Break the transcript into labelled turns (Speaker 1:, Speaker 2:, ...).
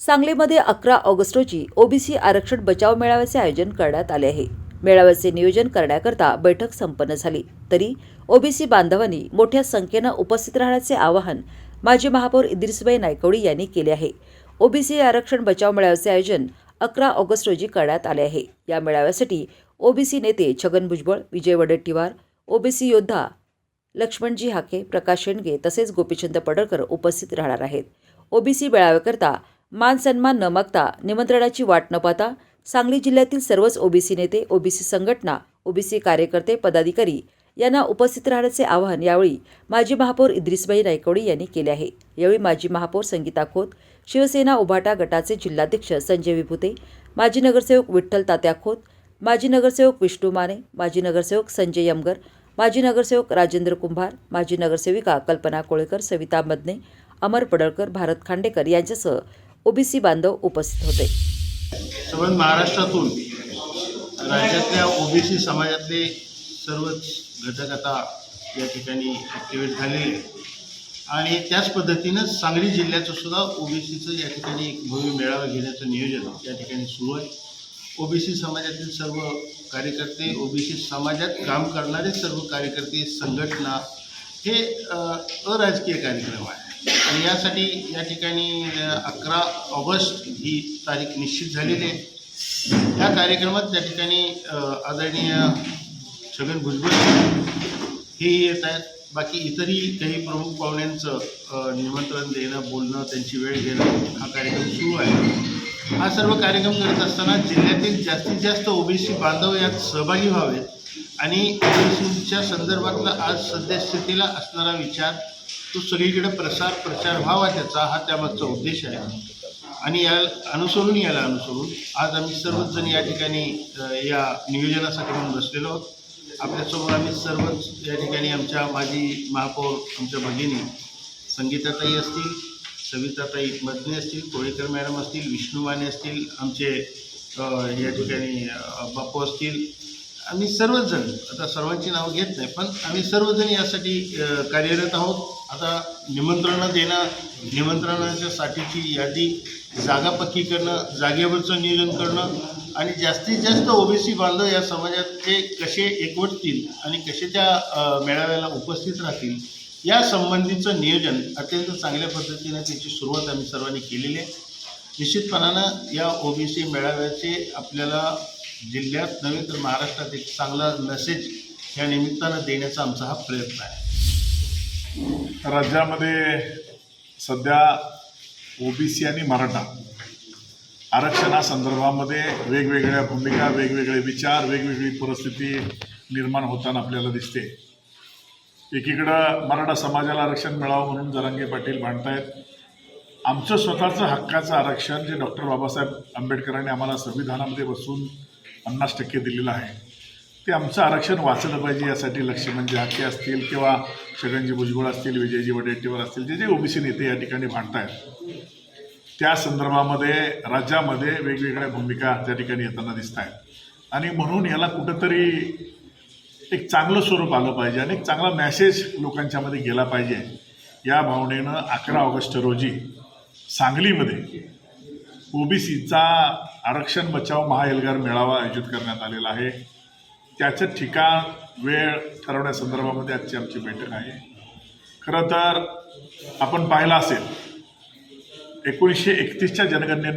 Speaker 1: सांगलीमध्ये अकरा ऑगस्ट रोजी ओबीसी आरक्षण बचाव मेळाव्याचे आयोजन करण्यात आले आहे. मेळाव्याचे नियोजन करण्याकरता बैठक संपन्न झाली. तरी ओबीसी बांधवांनी मोठ्या संख्येनं उपस्थित राहण्याचे आवाहन माजी महापौर इद्रिसबाई नायकवडी यांनी केले आहे. ओबीसी आरक्षण बचाव मेळाव्याचे आयोजन अकरा ऑगस्ट रोजी करण्यात आले आहे. या मेळाव्यासाठी ओबीसी नेते छगन भुजबळ विजय वडेट्टीवार ओबीसी योद्धा लक्ष्मणजी हाके प्रकाश शेंडगे तसेच गोपीचंद पडळकर उपस्थित राहणार आहेत. ओबीसी मेळाव्याकरता मान सन्मान न मागता निमंत्रणाची वाट न पाहता सांगली जिल्ह्यातील सर्वच ओबीसी नेते ओबीसी संघटना ओबीसी कार्यकर्ते पदाधिकारी यांना उपस्थित राहण्याचे आवाहन यावेळी माजी महापौर इद्रिसबाई नायकवडी यांनी केले आहे. यावेळी माजी महापौर संगीता खोत शिवसेना उभाटा गटाचे जिल्हाध्यक्ष संजय विभुते माजी नगरसेवक विठ्ठल तात्या खोत माजी नगरसेवक विष्णू माने माजी नगरसेवक संजय यमगर माजी नगरसेवक राजेंद्र कुंभार माजी नगरसेविका कल्पना कोळेकर सविता मदने अमर पडळकर भारत खांडेकर यांच्यासह ओबीसी बांधव उपस्थित होते.
Speaker 2: महाराष्ट्रातून राज्यातल्या ओबीसी समाजातले सर्वच घटक आता या ठिकाणी ॲक्टिवेट झालेले आणि त्याच पद्धतीनं सांगली जिल्ह्याचं सुद्धा ओबीसीचं या ठिकाणी एक भव्य मेळावा घेण्याचं नियोजन या ठिकाणी सुरू आहे. ओबीसी समाजातील सर्व कार्यकर्ते ओबीसी समाजात काम करणारे सर्व कार्यकर्ते संघटना हे अराजकीय कार्यक्रम आहे आणि यासाठी या ठिकाणी अकरा ऑगस्ट ही तारीख निश्चित झालेली आहे. या कार्यक्रमात त्या ठिकाणी आदरणीय छगन भुजबळ हे येत आहेत. बाकी इतरही काही प्रमुख पाहुण्यांचं निमंत्रण देणं बोलणं त्यांची वेळ घेणं हा कार्यक्रम सुरू आहे. हा सर्व कार्यक्रम करत असताना जिल्ह्यातील जास्तीत जास्त ओबीसी बांधव यात सहभागी व्हावेत. आणि ओबीसीच्या संदर्भातला आज सद्यस्थितीला असणारा विचार तो सगळीकडे प्रसार प्रचार व्हावा त्याचा हा त्यामागचा उद्देश आहे. आणि या अनुसरून याला अनुसरून आज आम्ही सर्वच जण या ठिकाणी या नियोजनासाठी म्हणून बसलेलो आहोत. आपल्यासमोर आम्ही सर्वच या ठिकाणी आमच्या माजी महापौर आमच्या भगिनी संगीताताई असतील सविताताई मदने असतील कोळेकर मॅडम असतील विष्णू माने असतील आमचे या ठिकाणी अ, बापू असतील आम्ही सर्वजण आता सर्वांची नावं घेत नाही पण आम्ही सर्वजण यासाठी कार्यरत आहोत. आता निमंत्रणं देणं निमंत्रणाच्यासाठीची यादी जागा पक्की करणं जागेवरचं नियोजन करणं आणि जास्तीत जास्त ओबीसी बांधव या समाजात ते कसे एकवटतील आणि कसे त्या मेळाव्याला उपस्थित राहतील या संबंधीचं नियोजन अत्यंत चांगल्या पद्धतीनं त्याची सुरुवात आम्ही सर्वांनी केलेली आहे. निश्चितपणानं या ओबीसी मेळाव्याचे आपल्याला जिल्ह्यात नव्हे तर महाराष्ट्रात एक चांगला मेसेज या निमित्तानं देण्याचा आमचा हा प्रयत्न आहे.
Speaker 3: राज्यामध्ये सध्या ओबीसी आणि मराठा आरक्षणासंदर्भामध्ये वेगवेगळ्या भूमिका वेगवेगळे विचार वेगवेगळी परिस्थिती निर्माण होताना आपल्याला दिसते. एकीकडं मराठा समाजाला आरक्षण मिळावं म्हणून जरांगे पाटील मांडतायत. आमचं स्वतःचं हक्काचं आरक्षण जे डॉक्टर बाबासाहेब आंबेडकरांनी आम्हाला संविधानामध्ये बसून पन्नास टक्के दिलेलं आहे. ते आमचं आरक्षण वाचलं पाहिजे यासाठी लक्ष्मणजी हाके असतील किंवा छगनजी भुजबळ असतील विजयजी वडेट्टीवार असतील जे जे ओबीसी नेते या ठिकाणी भांडतायत. त्या संदर्भामध्ये राज्यामध्ये वेगवेगळ्या भूमिका त्या ठिकाणी येताना दिसत आहेत आणि म्हणून याला कुठंतरी एक चांगलं स्वरूप आलं पाहिजे आणि एक चांगला मॅसेज लोकांच्यामध्ये गेला पाहिजे. या भावनेनं अकरा ऑगस्ट रोजी सांगलीमध्ये ओबीसीचा आरक्षण बचाव महाएल्गार मेळावा आयोजित करण्यात आलेला आहे. त्याचं ठिकाण वेळ ठरवण्यासंदर्भामध्ये आजची आमची बैठक आहे. खरं तर आपण पाहिलं असेल एकोणीसशे एकतीसच्या जनगणने